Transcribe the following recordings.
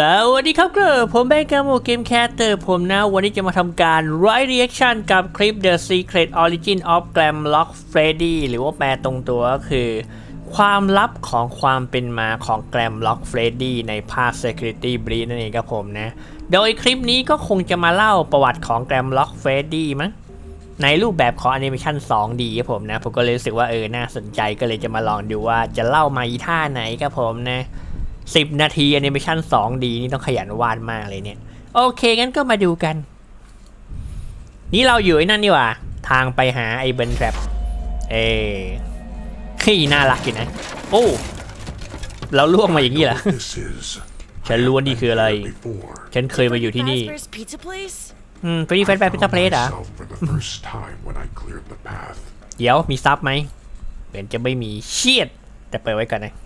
สวัสดีครับเก็ผมแบงค์กาโมเกมแคสเตอร์ผมนะ วันนี้จะมาทำการ Write Reaction กับคลิป The Secret Origin of Glamlock Freddy หรือว่าแปลตรงตัวก็คือ ความลับของความเป็นมาของ Glamlock Freddy ในภาค Security Breach นั่นเองครับผมนะ โดยคลิปนี้ก็คงจะมาเล่าประวัติของ Glamlock Freddy มั้งในรูปแบบของแอนิเมชัน 2D ครับผมนะ ผมก็เลยรู้สึกว่าเออน่าสนใจก็เลยจะมาลองดูว่าจะเล่ามาอีท่าไหนครับผมนะ 10 นาทีแอนิเมชัน 2D นี่ต้องขยันวาดมากเลยเนี่ย โอเค งั้นก็มาดูกัน นี่เราอยู่ไอ้นั่นนี่หว่า ทางไปหาไอ้เบนแทรปเอ้ขี้น่ารักอยู่นะ โอ้ เราล่วงมาอย่างนี้เหรอ This is. ฉันรู้ว่านี่คืออะไร Before. ฉันเคยมาอยู่ที่นี่ Fazbear's Pizza Place? อืมฟรีแฟนแฟนพิซซ่าเพลสเหรอ myself for the first time when I cleared the path. เดี๋ยวมีซับไหมเหมือนจะไม่มีเชียด แต่เปิดไว้ก่อนนะ I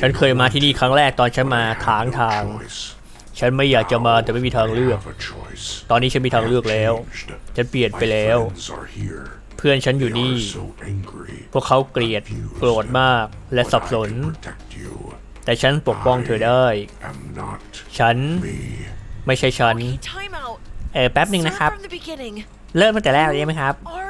ฉัน did เคยมาที่นี่ครั้งแรกตอนฉันมาถางทาง choice. ฉันไม่อยากจะมาแต่ไม่มีทางเลือก I have a choice. ตอนนี้ฉันมีทางเลือกแล้ว Changed. ฉันเปลี่ยนไป My แล้ว friends are here. เพื่อนฉันอยู่ They นี่ are so angry. พวกเขาเกลียดโกรธมากและ But สับ I สน can protect you. แต่ฉันปกป้องเธอได้ Am not ฉัน me. ไม่ใช่ฉัน Okay, time out. เออแป๊บหนึ่ง Start นะครับ from the beginning. เริ่มตั้งแต่แรกเลยได้ไหมครับ Are you then?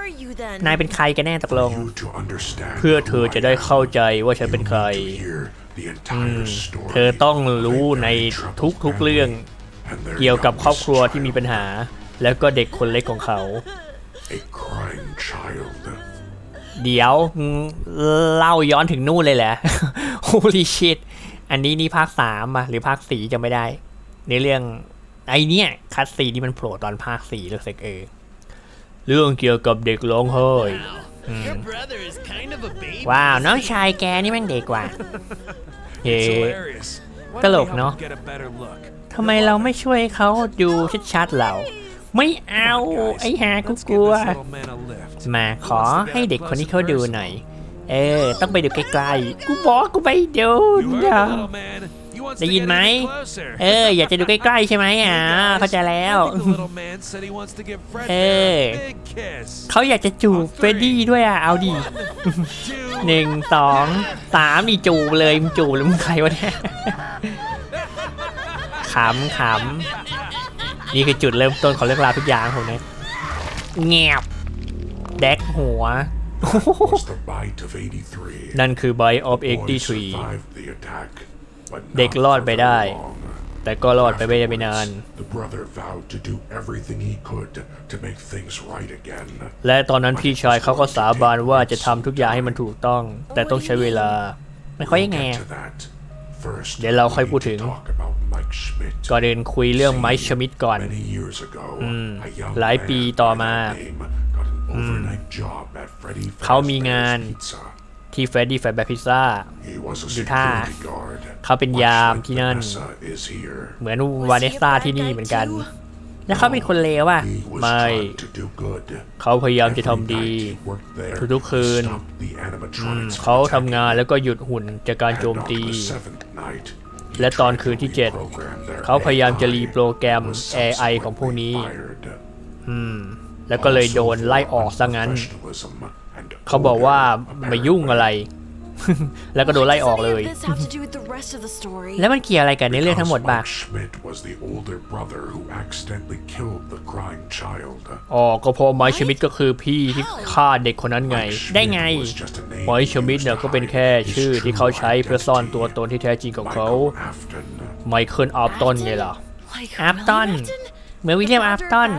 นายเป็นใครกันแน่ตกลง You to understand เพื่อเธอ who I จะได้ am. เข้าใจว่าฉันเป็นใคร You need to hear the entire story เธอต้องรู้ใน of a very troubled ทุกๆเรื่อง family and their เกี่ยวกับ youngest ครอบครัวที่มี child, ปัญหา แล้วก็เด็กคนเล็กของเขา a crying child. เดี๋ยวอืมเล่าย้อนถึงนู่นเลยแหละ Holy shit อันนี้นี่ภาคสามอะหรือภาคสี่จะไม่ได้ ในเรื่องไอเนี้ยคัดซีนที่มันโผล่ตอนภาคสี่รู้สึกเออ เรื่องเกี่ยวกับเด็กร้องไห้ Your brother is kind of a baby. ว้าวน้องชายแกนี่แม่งเด็กกว่าเฮ้ It's hilarious. Why ต don't ล we ก help เนาะ him get a better look? ทำไมเราไม่ช่วยเขาดูชัดๆเราไม่เอา Guys, ไอ้หากู let's กลัว give this little man a lift. มาขอให้เด็กคนนี้เขาดูหน่อย เออ ต้องไปดูไกลๆ กูบอกกูไปดู You นะ heard the little man. He wants ได้ to ยิน get ไหม even closer. เออ อยากจะดูใกล้ๆใช่ไหมอะ Hey, guys, เข้าใจแล้ว I think the little man said he wants to give Fred Hey. a big kiss. เขาอยากจะจูบเฟรดดี้ด้วยอะ เอาดิ Two. หนึ่งสองสามนี่จูบเลยมึงจูบหรือมึงใครวะเนี่ยขำขำนี่คือจุดเริ่มต้นของเรื่องราวทุกอย่างผมนะแงบแดกหัว Was the bite of 83. นั่นคือ Bite of Boy 83 survived the attack, but เด็ก not รอด for ไปได้ very long. แต่ก็รอดไปไม่ได้ไม่นาน The brother vowed to do everything he could to make things right again. และตอนนั้นพี่ชายเขาก็สาบานว่าจะทำทุกอย่างให้มันถูกต้อง แต่ต้องใช้เวลา ไม่ค่อยยังไง Get อะ to that. First, เดี๋ยวเราค่อย we พูด need to ถึง talk about Mike Schmidt. ก่อนอื่นคุยเรื่องไมค์ชมิดก่อน Many years ago, a young หลายปี man ต่อ by มา that name got an overnight job at Freddy เขามีงาน Fazbear's Pizza. ที่เฟรดดี้แฟร์แบพิซซ่า He was a อยู่ท่า security guard. เขาเป็นยาม Much ที่ like นั่น Vanessa is here. เหมือนวาเนสซ่าที่นี่เหมือนกันแล้วเขาเป็นคนเลวอะ He was ไม่ trying to do good. เขาพยายามจะ Every ทำดี night he worked there ทุกๆคืน to stop the animatronics เขา from ทำงาน attacking. แล้วก็หยุดหุ่นจากการโจม And on ตี the seventh night, he และตอน tried คืน to ที่7 reprogram their เขาพยายามจะ AI รีโปรแกรม was AI ของพวกนี้ subsequently fired. แล้วก็เลยโดนไล่ออกซะงั้น Professionalism and เขาบอกว่า order, มายุ่งอะไร แล้วก็โดนไล่ออกเลย What does any of this have to do with the rest of the story? แล้วมันเกี่ยวอะไรกันในเรื่องทั้งหมดบ้าง Mike Schmidt was the older brother who accidentally killed the crying child. อ๋อก็เพราะไมค์ชมิดก็คือพี่ที่ฆ่าเด็กคนนั้นไง ได้ไงไมค์ชมิดเนี่ยก็เป็นแค่ชื่อที่เขาใช้เพื่อซ่อนตัวตนที่แท้จริงของเขา Michael Afton. ไมเคิลอาร์ตันไงล่ะ Like อาร์ตัน William Afton? เหมือนวิลเลียมอาร์ตัน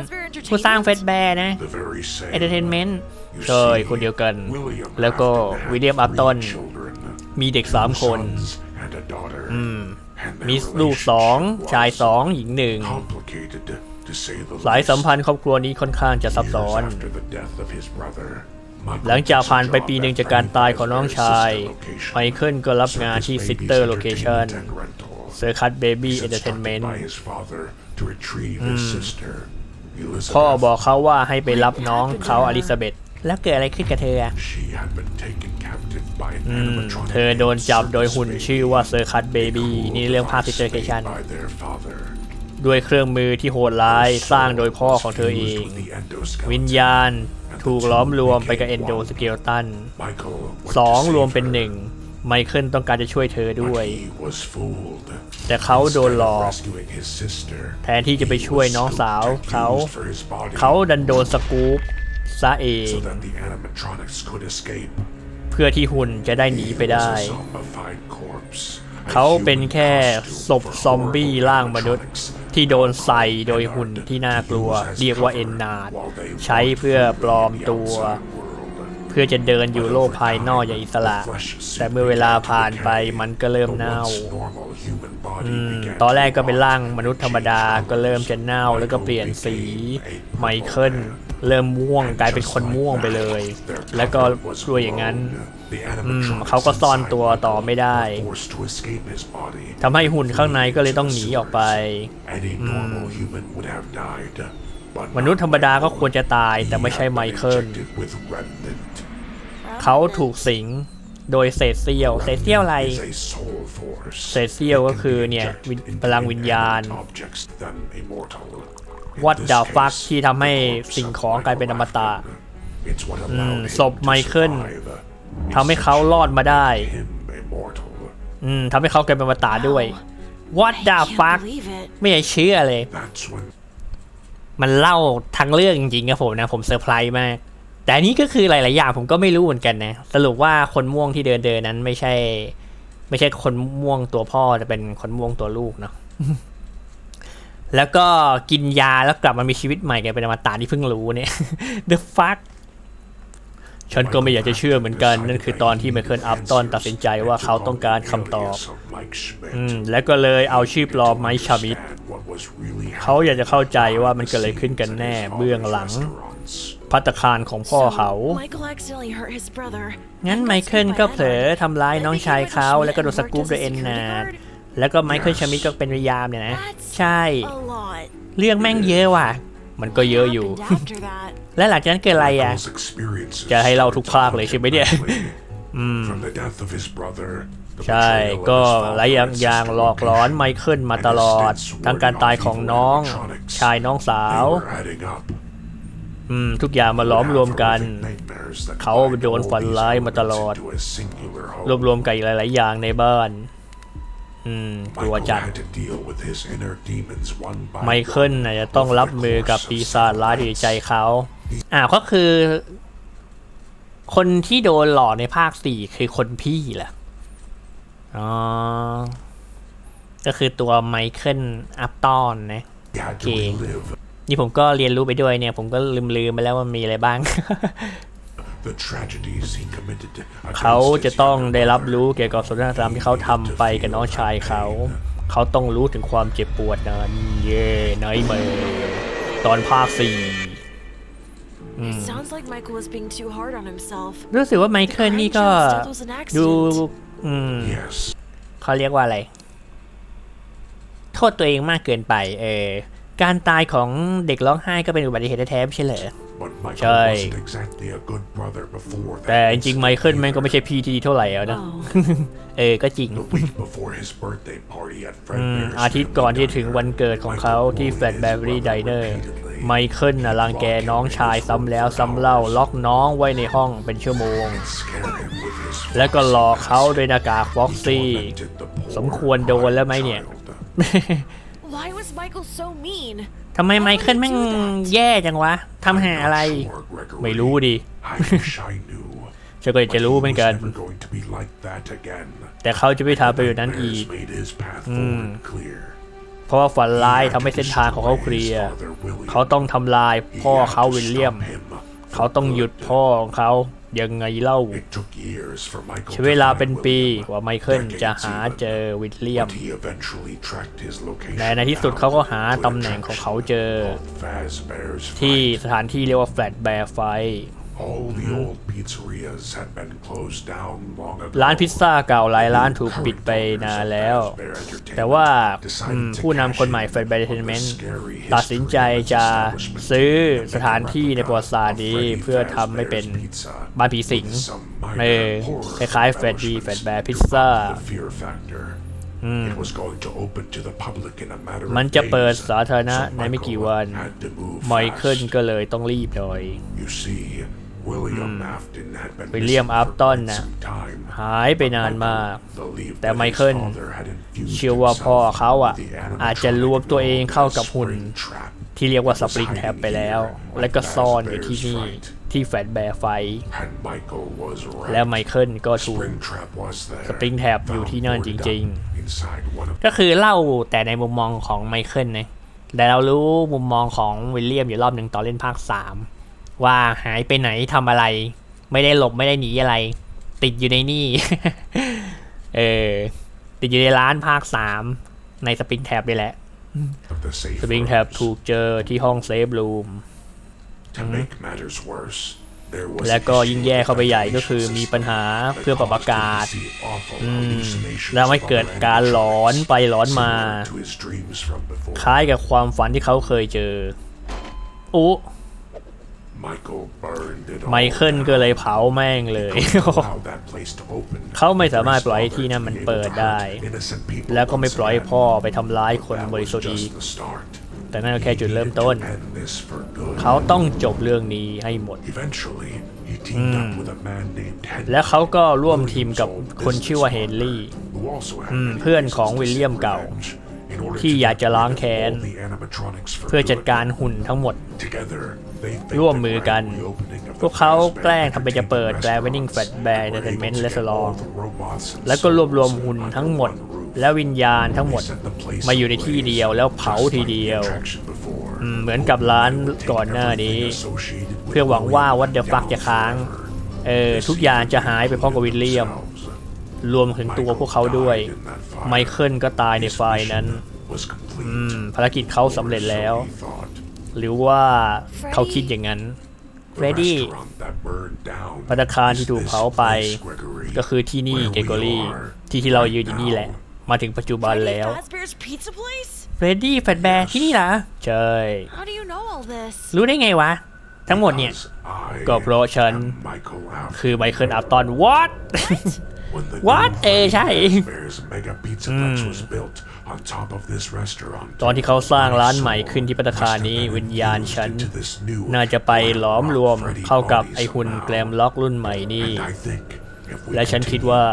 ผู้สร้างเฟสแบร์นะ The very same. เอนเตอร์เทนเมนต์ You ใช่ see, คนเดียวกัน William แล้วก็ Afton had วิลเลียมอาร์ตัน three children, มีเด็กสามคน sons and a daughter. And their มีลูกสอง relationship ชาย was สองหญิงหนึ่ง complicated, to say the สาย least. สัมพันธ์ครอบครัวนี้ค่อนข้างจะซับ Years ซ้อน after the death of his brother, Michael หลังจาก took a ผ่านไป job ปีหนึ่ง at จากการ Freddy ตายของน้อง Fazbear's ชาย sister location. ไมเคิลก็รับงานที่ Circus ซิสเตอร์ Babies โลเคชัน Entertainment and Rental. เซอร์คัตเบบี้ He เอน was เตอร์เทนเมน instructed ต์ by his father to retrieve his sister, พ่อ Elizabeth. บอกเขาว่าให้ไปรับน้องเขาอลิซาเบธแล้วเกิดอะไรขึ้นกับเธออะ She had been taken captive by an เธอ animatronic โดนจับ named โดยหุ่น Circus ชื่อว่าเซอร์คัตเบ Baby, บี้ who นี่เรื่องภาพ was ซิสเตอร์เคชัน made by their father. ด้วยเครื่องมือที่โหดร้ายสร้างโดยพ่อของเธอเอง Fused with the endoskeleton. วิญญาณถูกล้อมรวมไปกับเอนโดสเกลตัน Michael went สอง to รวม save เป็น her, หนึ่ง ไมเคิลต้องการจะช่วยเธอด้วย But he was fooled. แต่เขาโดน Instead หล of อก rescuing his sister, แทนที่จะไปช่วยน้องสาว he was เขา used for his body เขาดันโดนสกู๊ปซะเอง so that the animatronics could escape. เพื่อที่หุ่นจะได้หนีไป He ได้ was a zombified corpse, a เขาเป็น human แค่ costume ศพ for ซอมบี้ horrible ร่างมนุษย์ animatronics ที่โดนใส่โดยหุ่นที่น่ากลัว เรียกว่าเอ็นนาดใช้เพื่อปลอมตัว เพื่อจะเดินอยู่โลกภายนอกอย่างอิสระ แต่เมื่อเวลาผ่านไปมันก็เริ่มเน่าอืมตอนแรกก็เป็นร่างมนุษย์ธรรมดาก็เริ่มจะเน่าแล้วก็เปลี่ยนสีไมเคิลเริ่มม่วงกลายเป็นคนม่วงไปเลย แล้วก็ด้วยอย่างนั้นเขาก็ซ่อนตัวต่อไม่ได้ทำให้หุ่นข้างในก็เลยต้องหนีออกไป มนุษย์ธรรมดาก็ควรจะตายแต่ไม่ใช่ไมเคิลเขาถูกสิงโดยเศษเสี้ยว เศษเสี้ยวอะไร เศษเสี้ยวก็คือเนี่ยพลังวิญญาณ What the fuck ที่ทำให้สิ่งของกลายเป็นอมตะศพไมเคิลทำให้เขารอดมาได้อทำให้เขากลายเป็นอมตะด้วย What the fuck ไม่อยากเชื่อเลย มันเล่าทั้งเรื่องจริงๆครับผมนะ ผมเซอร์ไพรส์มาก แต่อันนี้ก็คือหลาย ๆ อย่างผมก็ไม่รู้เหมือนกันนะ สรุปว่าคนม่วงที่เดินเดินนั้นไม่ใช่ ไม่ใช่คนม่วงตัวพ่อแต่เป็นคนม่วงตัวลูกเนาะแล้วก็กินยาแล้วกลับมามีชีวิตใหม่กันเป็นอมตะที่เพิ่งรู้เนี่ย The fuck ฉันก็ไม่อยากจะเชื่อเหมือนกัน นั่นคือตอนที่ไมเคิลอัพตอนตัดสินใจว่าเขาต้องการคำตอบ อืม แล้วก็เลยเอาชื่อปลอมไมค์ชามิดเขาอยากจะเข้าใจว่ามันเกิดอะไรขึ้นกันแน่เบื้องหลังพัตตาคารของพ่อเขางั้นไมเคิลก็เผลอทำร้ายน้องชายเขาแล้วก็โดนสกู๊ปโดยเอ็นนาดแล้วก็ไมเคิลชามิดก็เป็นพยายามเนี่ยนะ ใช่ เรื่องแม่งเยอะว่ะ มันก็เยอะอยู่ และหลังจากนั้นเกิดอะไรอะ จะให้เล่าทุกภาคเลยใช่ไหมเนี่ย From the death of his brother, the ใช่ betrayal of ก็ his หลายอย่าง father อย่าง and หลอกหลอนไมเคิลมาตลอด and ทั้งการตายของน้อง animatronics. ชายน้องสาว They were adding up. อืม ทุกอย่างมาล้อมรวมกัน Horrific nightmares that เขาโดน bind ฝัน all ร้าย these มาตลอด elements into a singular whole. รวบรวมกันอีกหลาย ๆ อย่างในบ้านอืมกลัว Michael จัด had to deal with his inner demons one by ไมเคิล one น่ะจะต้องรับมือกับปีศาจร้ายที่อยู่ในใจเขา อ่าก็คือ คนที่โดนหลอกในภาคสี่คือคนพี่แหละอ๋อ ก็คือตัวไมเคิลอัพตอนนะ He had to Okay. relive นี่ผมก็เรียนรู้ไปด้วยเนี่ย ผมก็ลืมๆไปแล้วว่ามีอะไรบ้าง the tragedies he committed เขา against จะ his ต้อง younger ได้รับ brother. รู้เกี่ยวกับสนทนาที่เขาทำไปกับน้องชายเขา เขาต้องรู้ถึงความเจ็บปวดนั้น เย่ไนเมตอนภาคสี่ รู้สึกว่าไมเคิลนี่ก็ Crying child was an ดู accident. อืม Yes, เขาเรียกว่าอะไร โทษตัวเองมากเกินไป เออ การตายของเด็กร้องไห้ก็เป็นอุบัติเหตุแท้ๆไม่ใช่เหรอ but Michael Trời. wasn't exactly a good brother before that. แต่จริงๆไม incident เคิลแม่งก็ไม่ใช่พี่ที่ดีเท่าไหร่แล้วนะ Oh. เออ ก็จริง The week before his birthday party at อืม Fredbear's อาทิตย์ก่อนที่จะถึงวันเกิดของเขาที่ Michael แฟลตแบร์รี่ bullied ได his เนอร์ brother repeatedly. ไมเคิลน่ะรังแกน้องชายซ้ำแล้วซ้ำเล่าล็อกน้องไว้ในห้องเป็นชั่วโมง Scare him with his แล้วก็หลอกเขาด้วยหน้ากากฟ็อกซี่ tormented the poor สมควรโดนแล้วไหมเนี่ย child. Why was Michael so mean? ทำไมไมเคิลแม่งแย่จังวะทำหาอะไร I'm not sure, Gregory. ไม่รู้ดิ I wish I knew. ฉันก็อยากจะ But รู้ he เหมือน was กัน never going to be like that again. แต่เขาจะไม่ทำไปแบบนั้นอีก Nightmares made his path forward clear. เพราะว่าฝันร้ายทำให้เส้นทางของเขาเคลียร์เขาต้องทำลายพ่อเขาวิลเลียม เขาต้องหยุดพ่อของเขา ยังไงเล่า It took years for Michael ใช้เวลาเป็นปี to ก find ว่าไม William. เคิลจะ Decades หา even. เจอวิลเลียม But he eventually tracked his location ในในที่สุด down เขาก็หา to an ตำแหน่งของเขาเจอ attraction called Fazbear's ที่ Fright. สถานที่เรียกว่าแฟลตแบร์ไฟ All the old pizzerias had been closed down long ago. ร้านพิซซ่าเก่าหลายร้านถูกปิดไปนานแล้ว แต่ว่าอืมผู้นำคนใหม่แฟลตแบร์เทนเมนต์ตัดสินใจจะซื้อสถานที่ในประวัติศาสตร์นี้เพื่อทำให้เป็นบ้านผีสิงเออคล้ายๆแฟลตดีแฟลตแบร์พิซซ่า The fear factor. It was going to open to the public in a matter of มันจะเปิด days, สาธารณะ so ในไม่กี่ Michael วัน had to move ไมเคิล fast. ก็เลยต้องรีบหน่อย You see, William Afton had been William missing for Afton quite นะ some time. หายไปนานมาก Believed แต่ that ไม his เคิล father had infused เชื่อว่าพ่อ himself เขาอะ with the อาจจะรวมตัวเองเข้ากับหุ่น animatronic Springtrap ที่เรียกว่าสปริงแท็บไปแล้ว และก็ซ่อนอยู่ที่นี่ ที่แฟลตแบร์ไฟ And Michael was right. แล้วไมเคิลก็ถูก Springtrap was there. Springtrap อยู่ที่นั่น Found จ boarded ริง up inside one of ก็คือเล่าแต่ในมุมมองของไมเคิลนะแต่เรารู้มุมมองของวิลเลียมอยู่รอบหนึ่งตอนเล่นภาคสาม ว่าหายไปไหนทำอะไร ไม่ได้หลบไม่ได้หนีอะไร ติดอยู่ในนี่ เออ ติดอยู่ในร้านภาคสามในสปริงแท็บนี่แหละ the safe สปริงแท็บ rooms. ถูกเจอที่ห้องเซฟรูม To make matters worse, there was และก็ issue ยิ่งแย่เข้าไปใหญ่ with the ก็คือมีปัญหา ventilation เพื่อปรับอากาศ system that caused him to see awful อืม hallucinations แล้วไม่เกิด from การหลอนไปหลอนมา similar to his dreams from before. คล้ายกับความฝันที่เขาเคยเจอโอ้ Michael burned it ไม all เคิล down. ก็เลยเผาแม่งเลย Couldn't allow that place to open. เขาไม่สามารถปล่อยให้ His ที่นั่นมัน father เปิด had been able to ได้ hurt innocent people แล้วก็ไม่ once ปล่อยให้ again. พ่อไปทำร้ายคน That บริ was สุทธิ์อีก just the start. แต่นั่นก็แค่จุดเริ่ม He ต้น needed to end this for good. เขาต้องจบเรื่องนี้ให้หมด Eventually, he teamed up with a man named Henry. และเขาก็ร่วมทีมกับคนชื่อว่าเฮนรี่ who also had อืม many เพื่อนของ reasons to วิลเลียม seek เก่า revenge in order ที่ to อยากจะ get rid ล้าง of แค้น all the animatronics for เพื่อจัด good. การหุ่นทั้งหมด Together, they faked ร่วม the มือกัน grand reopening of the พวกเขา Fazbear แกล้งทำเป็นจะเปิด Entertainment Traveling Restaurants Fazbear and were able Entertainment to get Restaurant all the robots and แล้วก็รวบรวม souls หุ่น under ทั้งหมด one roof. และวิญญาณทั้งหมด They set the place มาอยู่ในที่เดียวแล้วเผา just ที like the เดียว attraction before. อืมเหมือนกับร้าน They would take ก่อนหน้านี้ everything associated with เพื่อหวังว่า What the fuck William จะค้าง forever. เออ ทุกอย่างจะหายไปพร้อมกับวิลเลียม รวมถึงตัวพวกเขาด้วย ไมเคิลก็ตายในไฟล์นั้น was complete. อืมภารกิจเขาสำเร็จแล้ว So he thought. หรือว่าเขาคิดอย่างนั้น The เฟรดดี้ restaurant that burned down ภัตตาคารที่ถูก is เผา this ไป place, Gregory, ก็คือที่นี่ where เกโก we รี่ are ที่ที่เรายืน right อยู่นี่แหละ now. มาถึงปัจจุบัน Freddy แล้ว Fazbear's Pizza Place? เฟรดดี้แฟตแบร์ที่นี่ล่ะใช่ How do you know all this? รู้ได้ไงวะ ทั้งหมดเนี่ย Because I ก็เพราะฉัน am Michael Afton. คือไมเคิลอัพตอน what When the What? new เออใช่ Fazbear's Mega Pizzaplex was built on top of this restaurant. ตอนที่เขาสร้างร้านใหม่ My soul ขึ้นที่ปัตตาคารนี้ must have been วิญญาณฉัน infused into this new น่าจะไปหลอมรวม Freddy เข้ากับ body ไอหุ่น somehow. แกรมล็อกรุ่นใหม่นี่ And I think if we และฉันคิด continue, ว่า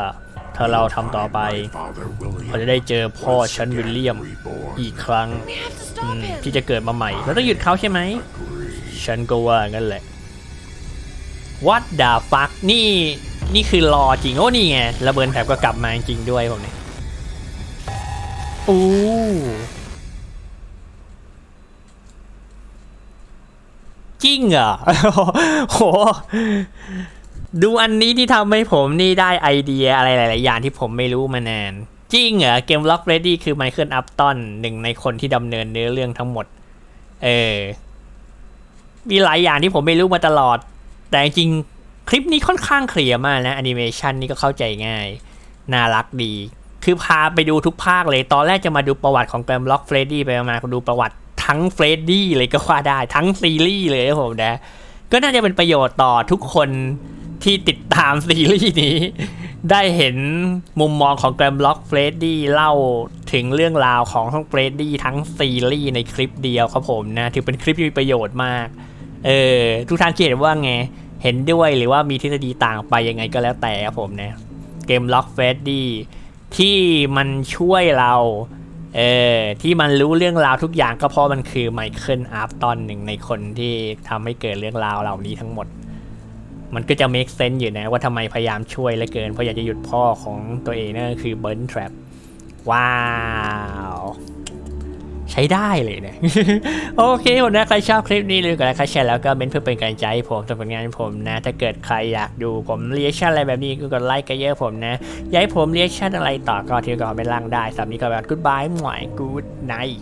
ถ้าเราทำต่อไป my father William เราจะได้เจอพ่อ once ฉัน again วิลเลียม reborn. อีกครั้ง We have to stop him. ที่จะเกิดมาใหม่เราต้องหยุดเขาใช่ไหม ฉันก็ว่างั้นแหละ What the fuck นี่ นี่คือรอจริง โอ้นี่ไงระเบิดแถบก็กลับมาจริงด้วยผมเนี่ยอู้จริงเหรอโห ดูอันนี้ที่ทำให้ผมนี่ได้ไอเดียอะไรหลาย ๆ อย่างที่ผมไม่รู้มานาน จริงเหรอเกมล็อกเรดดี้คือไมเคิลอัพตันหนึ่งในคนที่ดำเนินเนื้อเรื่องทั้งหมด เออ มีหลายอย่างที่ผมไม่รู้มาตลอด แต่จริง คลิปนี้ค่อนข้างเคลียร์มากนะแอนิเมชันนี่ก็เข้าใจง่าย น่ารักดี คือพาไปดูทุกภาคเลย ตอนแรกจะมาดูประวัติของแกรมล็อกเฟรดดี้ไปมาดูประวัติทั้งเฟรดดี้เลยก็ว่าได้ทั้งซีรีส์เลยนะผมนะ ก็น่าจะเป็นประโยชน์ต่อทุกคนที่ติดตามซีรีส์นี้ ได้เห็นมุมมองของแกรมล็อกเฟรดดี้เล่าถึงเรื่องราวของทั้งเฟรดดี้ทั้งซีรีส์ในคลิปเดียวครับผมนะ ถือเป็นคลิปที่มีประโยชน์มาก เออทุกท่านคิดเห็นว่าไง เห็นด้วยหรือว่ามีทฤษฎีต่างไปยังไงก็แล้วแต่ครับผมนะเกมล็อกเฟรดดี้ที่มันช่วยเราเออที่มันรู้เรื่องราวทุกอย่างก็เพราะมันคือไมเคิลอาร์ฟตอนหนึ่งในคนที่ทำให้เกิดเรื่องราวเหล่านี้ทั้งหมด มันก็จะ make sense อยู่นะว่าทำไมพยายามช่วยเหลือเกินเพราะอยากจะหยุดพ่อของตัวเองนั่นคือเบิร์นทรัพว้าว ใช้ได้เลยเนี่ยโอเคผมนะ ใครชอบคลิปนี้เลยก็ไลค์ใครแชร์แล้วก็เมนเพื่อเป็นกำลังใจให้ผมสำหรับผลงานผมนะ ถ้าเกิดใครอยากดูผมเรียกชั่นอะไรแบบนี้ก็กดไลค์กันเยอะผมนะ อยากให้ผมเรียกชั่นอะไรต่อก็ที่ก่อนไปล่างได้สำหรับนี้ก็แบบกู๊ดบายหมวยกู๊ดไนท์